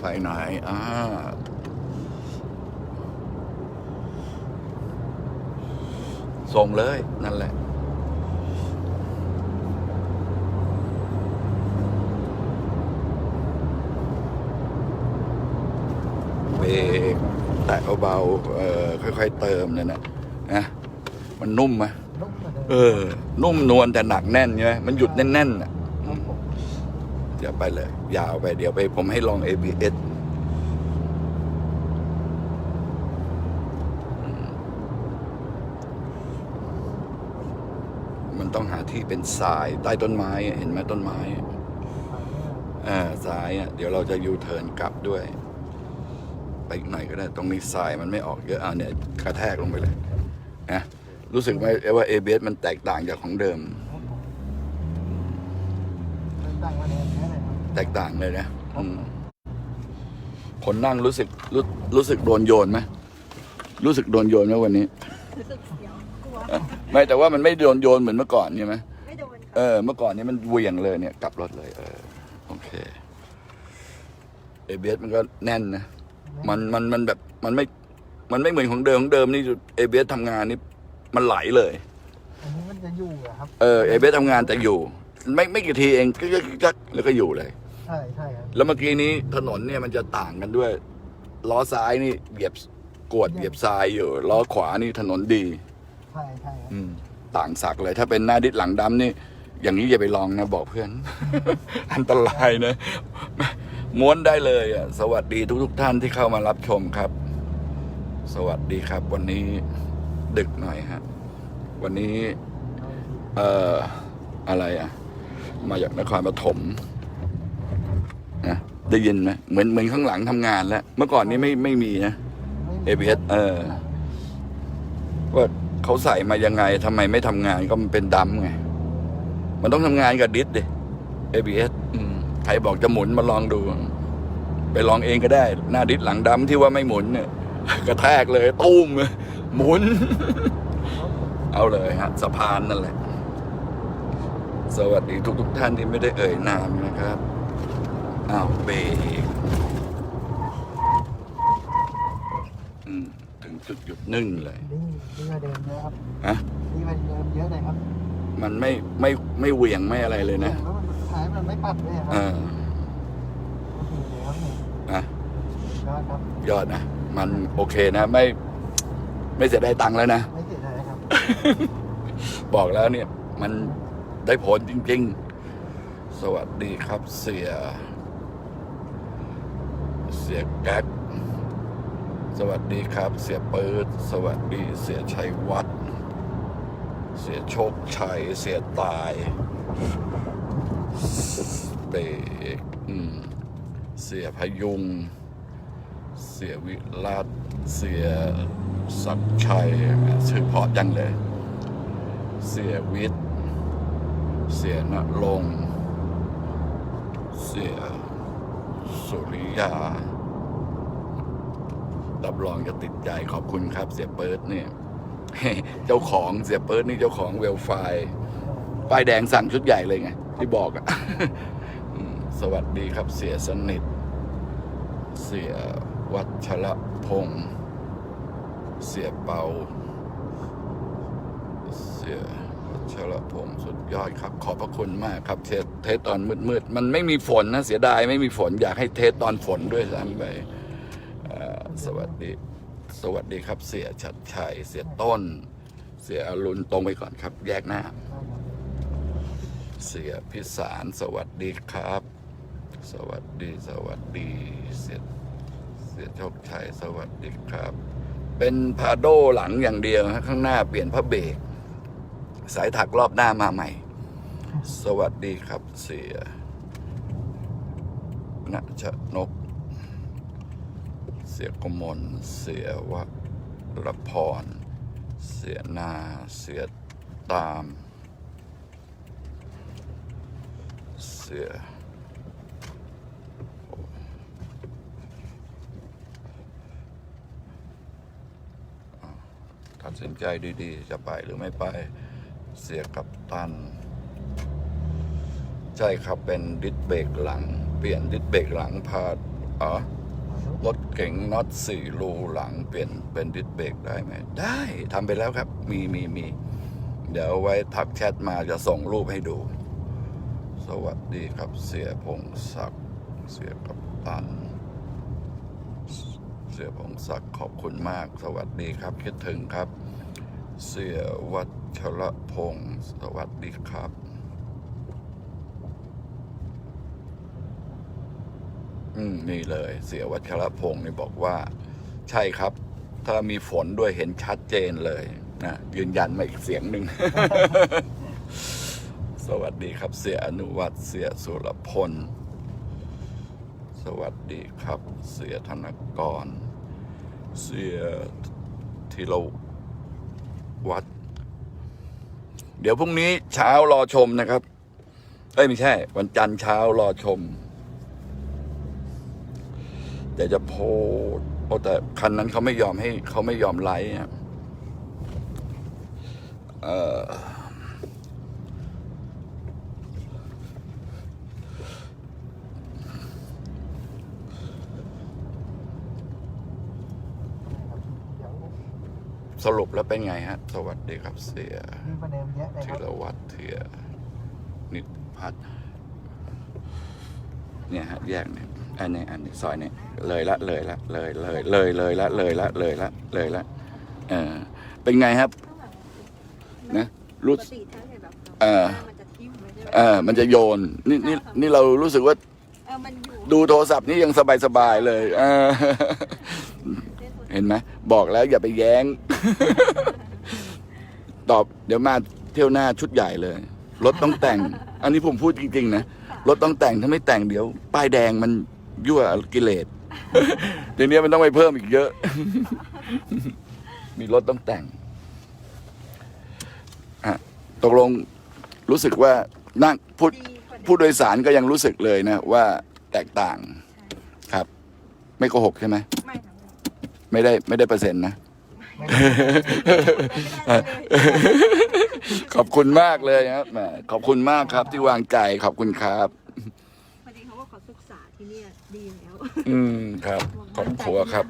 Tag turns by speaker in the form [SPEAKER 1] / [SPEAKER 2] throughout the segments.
[SPEAKER 1] ไฟไหนอ่าส่งเลยนั่นแหละ เบรกแตะเบาๆเออค่อยๆเติมเนี่ยนะนะมันนุ่มไหม
[SPEAKER 2] นุ่มกว่าเดิม
[SPEAKER 1] เออ นุ่มนวลแต่หนักแน่นใช่ไหมมันหยุดแน่นๆอะ
[SPEAKER 2] ครับผม
[SPEAKER 1] เดี๋ยวไปเลย ยาวไปเดี๋ยวไป ผมให้ลอง ABS มันต้องหาที่เป็นสายใต้ต้นไม้เห็นไหมต้นไม้อะเออสายอะเดี๋ยวเราจะยูเทิร์นกลับด้วย ไปอีกหน่อยก็ได้ ตรงนี้สายมันไม่ออกเยอะอ่าเนี่ยกระแทกลงไปเลยนะรู้สึกไหมว่า ABS มันแตกต่างจากของเดิม
[SPEAKER 2] ต่างมาแนวแค่ไหนครับ
[SPEAKER 1] แตกต่างเลยนะอืมคนนั่งรู้สึกรู้รู้สึกโดนโยนไหมรู้สึกโดนโยนไหมวันนี้
[SPEAKER 3] รู้สึกเสียวกลัว
[SPEAKER 1] เอ้อไม่แต่ว่ามันไม่โดนโยนเหมือนเมื่อก่อนใช่ไหม
[SPEAKER 3] ไม่โดน
[SPEAKER 1] เออเมื่อก่อนนี้มันเหวี่ยงเลยเนี่ย กลับรถเลย เออโอเคเอเบสมันก็แน่นนะมันมันมันแบบมันไม่ มันไม่เหมือนของเดิมของเดิมนี่เอเบสทำงานนี่มันไหลเลย
[SPEAKER 2] อันนี้มันจะอยู่อะครับ
[SPEAKER 1] เออเอเบสทำงานแต่อยู่ ไม่ไม่กี่ทีเองก็ก็ก็แล้วก็อยู่เลย
[SPEAKER 2] ใช่ใช่ครับ
[SPEAKER 1] แล้วเมื่อกี้นี้ถนนเนี่ยมันจะต่างกันด้วย ล้อซ้ายนี่เหยียบกวดเหยียบทรายอยู่ ล้อขวานี่ถนนดี
[SPEAKER 2] ใช่ใช่ครับ
[SPEAKER 1] อืม ต่างสักเลย ถ้าเป็นหน้าดิสหลังดำนี่ อย่างนี้อย่าไปลองนะบอกเพื่อน อันตรายนะ ม้วนได้เลยอะ สวัสดีทุกทท่านที่เข้ามารับชมครับ สวัสดีครับ วันนี้ดึกหน่อยฮะ วันนี้ เอ่อ อะไรอะ มาจากนครปฐมนะได้ยินไหมเหมือนเหมือนข้างหลังทำงานแล้ว เมื่อก่อนนี้ไม่ไม่มีนะ ABS เออว่าเขาใส่มายังไงทำไมไม่ทำงานก็มันเป็นดำไง มันต้องทำงานกับดิสดิ ABS อืมใครบอกจะหมุนมาลองดู ไปลองเองก็ได้ หน้าดิสหลังดำที่ว่าไม่หมุนเนี่ยกระแทกเลย ตุ้มหมุน เอาเลยฮะสะพานนั่นแหละ สวัสดีทุกทุกๆท่านที่ไม่ได้เอ่ยนามนะครับ อ้าวเบรกอืมถึงจุดหยุดนึ่งเลย
[SPEAKER 2] ดีดีกว่าเดิมเยอะครับ
[SPEAKER 1] ฮะ
[SPEAKER 2] ดีกว่าเดิมเยอะเลยครับ
[SPEAKER 1] มันไม่ไม่ไม่เหวี่ยงไม่อะไรเลยนะ
[SPEAKER 2] แล้วมันสุดท้ายมันไม่ปัดเลยครั
[SPEAKER 1] เอบอ
[SPEAKER 2] โอเคเลยครับเนี่ย
[SPEAKER 1] อะ
[SPEAKER 2] ยอดครับ
[SPEAKER 1] ยอดนะ มันโอเคนะ ไม่ ไม่เสียดายตังค์แล้วนะ
[SPEAKER 2] ไม่เสียดายครับ
[SPEAKER 1] บอกแล้วเนี่ย มัน ได้ผลจริง ๆ สวัสดีครับเสีย เสียแก๊กสวัสดีครับ เสียเปิด สวัสดีเสียชัยวัฒน์เสียโชคชัย เสียตายเบกเสียพยุง เสียวิรัตเสียศักชัยชื่อเพาะจังเลย เสียวิทย์ เสียนรงเสียสุริยารับรองจะติดใจขอบคุณครับ เสียเปิร์ดเนี่ย เจ้าของเสียเปิร์ดนี่เจ้าของเวลไฟป้ายแดงสั่งชุดใหญ่เลยไง ที่บอกอะสวัสดีครับเสียสนิท เสียวัชระพงศ์เสียเปา เสีย วัชระพงศ์สุดยอดครับ ขอบพระคุณมากครับ เทสเทสตอนมืดๆมันไม่มีฝนนะเสียดายไม่มีฝนอยากให้เทสตอนฝนด้วยซ้ำไปสวัสดี สวัสดีครับ เสียชัดชัยเสียต้น เสียอรุณตรงไปก่อนครับ แยกหน้า เสียพิสารสวัสดีครับ สวัสดีสวัสดี เสียเสียโชคชัยสวัสดีครับ เป็นพาโดหลังอย่างเดียวข้างหน้าเปลี่ยนพระเบรก สายถักรอบหน้ามาใหม่ สวัสดีครับเสียณชนก เสียกมลเสียวรพร เสียนาเสียตาม เสียตัดสินใจดีๆ จะไปหรือไม่ไป เสียกับตัน ใช่ครับเป็นดิสเบรกหลัง เปลี่ยนดิสเบรกหลังพาอ๋อรถเก๋งน็อตสี่รูหลังเปลี่ยนเป็นดิสเบรกได้ไหม ได้ทำไปแล้วครับ มีมีมี เดี๋ยวไว้ทักแชทมาจะส่งรูปให้ดู สวัสดีครับเสียพงศักดิ์เสียกับตัน เสียพงศักดิ์ขอบคุณมาก สวัสดีครับคิดถึงครับ เสียวัชระพงศ์สวัสดีครับอืมนี่เลย เสียวัชรพงศ์นี่บอกว่า ใช่ครับ ถ้ามีฝนด้วยเห็นชัดเจนเลยนะยืนยันมาอีกเสียงหนึ่ง สวัสดีครับ เสียอนุวัตเสียสุรพล สวัสดีครับ เสียธนกร เสียธีร วัด เดี๋ยวพรุ่งนี้เช้ารอชมนะครับ เอ้ยไม่ใช่ วันจันทร์เช้ารอชม แต่จะโพสต์โอ้แต่คันนั้นเขาไม่ยอมให้เขาไม่ยอมไลค์อะเออ
[SPEAKER 2] เดี๋ยว
[SPEAKER 1] สรุปแล้วเป็นไงฮะ สวัสดีครับเสีย
[SPEAKER 2] มีประเด็นเยอะเลยค
[SPEAKER 1] ธี
[SPEAKER 2] รับ
[SPEAKER 1] รวัตรเทียนิพัฒน์เนี่ยฮะแยกเนี่ยอันนี้อันนี้ซอยเนี่ยเลยละเลยละเลยเลยเลยเลยละเลยละเลยละเลยละเออเป็นไงครับนะรู้
[SPEAKER 3] ปกติถ้าเกิดแบบ
[SPEAKER 1] เออ
[SPEAKER 3] มันจะทิ่มไว้ใช่ไหม
[SPEAKER 1] เออมันจะโยนนี่นี่นี่เรารู้สึกว่า
[SPEAKER 3] เออมันอยู่
[SPEAKER 1] ดูโทรศัพท์นี่ยังสบายๆเลยเออ เห็นไหม บอกแล้วอย่าไปแย้ง ตอบเดี๋ยวมาเที่ยวหน้าชุดใหญ่เลย รถต้องแต่ง อันนี้ผมพูดจริงๆนะ รถต้องแต่งถ้าไม่แต่งเดี๋ยว ป้ายแดงมันยั่วกิเลสเดี๋ยวนี้มันต้องไปเพิ่มอีกเยอะ มีรถต้องแต่งอะตกลงรู้สึกว่านั่งพูด
[SPEAKER 3] ดีกว่าเดิม
[SPEAKER 1] ผู้โดยสารก็ยังรู้สึกเลยนะ ว่าแตกต่างครับ ไม่โกหกใช่ไหม
[SPEAKER 3] ไม่ทั้งหมด
[SPEAKER 1] ไม่ได้ไม่ได้เปอร์เซ็นต์นะ
[SPEAKER 2] ไม่ได้
[SPEAKER 3] ไม่ได้เลย
[SPEAKER 1] ขอบคุณมากเลยครับแหมขอบคุณมากครับ ที่วางใจขอบคุณครับ
[SPEAKER 3] พอดีเขาว่าขอศึกษาที่เนี่ยดีแล้ว
[SPEAKER 1] อืมครับขอบครัวครับ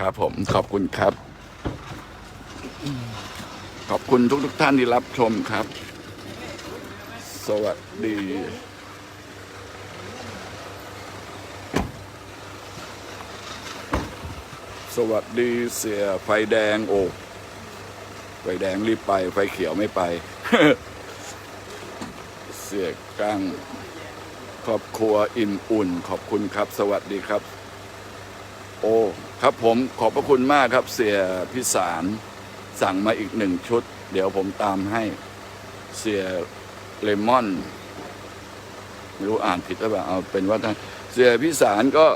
[SPEAKER 1] ครับผมขอบคุณครับ ขอบคุณทุกทุกๆท่านที่รับชมครับ สวัสดี สวัสดีเสียไฟแดงโอ้ไฟแดงรีบไป ไฟเขียวไม่ไป เสียกั้งครอบครัวอิ่มอุ่น ขอบคุณครับ สวัสดีครับ โอ้ครับผมขอบพระคุณมากครับ เสียพิสารสั่งมาอีกหนึ่งชุด เดี๋ยวผมตามให้เสียเลมอนไม่รู้อ่านผิดหรือเปล่าเอาเป็นว่าท่านเสียพิสารก็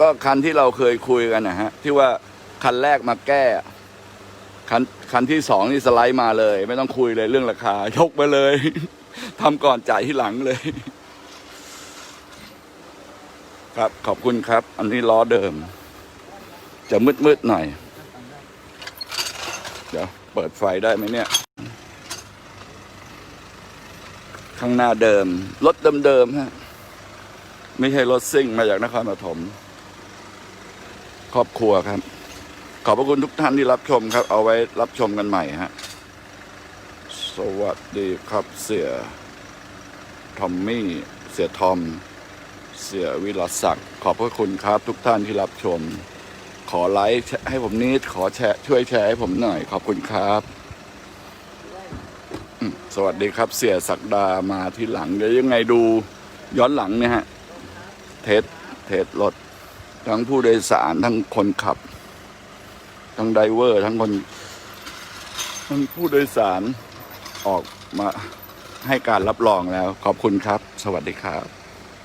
[SPEAKER 1] ก็คันที่เราเคยคุยกันนะฮะ ที่ว่าคันแรกมาแก้ คันคันที่สองนี่สไลด์มาเลย ไม่ต้องคุยเลยเรื่องราคา ยกมาเลย ทำก่อนจ่ายที่หลังเลย ครับขอบคุณครับ อันนี้ล้อเดิม จะมืดๆหน่อย เดี๋ยว เปิดไฟได้ไหมเนี่ย ข้างหน้าเดิม รถเดิมๆฮะ ไม่ใช่รถซิ่งมาจากนครปฐม ครอบครัวครับ ขอบพระคุณทุกท่านที่รับชมครับ เอาไว้รับชมกันใหม่ฮะ สวัสดีครับเสียทอมมี่ เสียทอม เสียวิรศักดิ์ ขอบพระคุณครับ ทุกท่านที่รับชม ขอไลค์ให้ผมนิด ขอแชร์ช่วยแชร์ให้ผมหน่อย ขอบคุณครับ สวัสดีครับ เสียศักดามาที่หลังเดี๋ยวยังไงดูย้อนหลังเนี่ยฮะ เทสเทสรถ ทั้งผู้โดยสารทั้งคนขับ ทั้งไดเวอร์ ทั้งคนทั้งผู้โดยสารออกมาให้การรับรองแล้ว ขอบคุณครับ สวัสดีครับ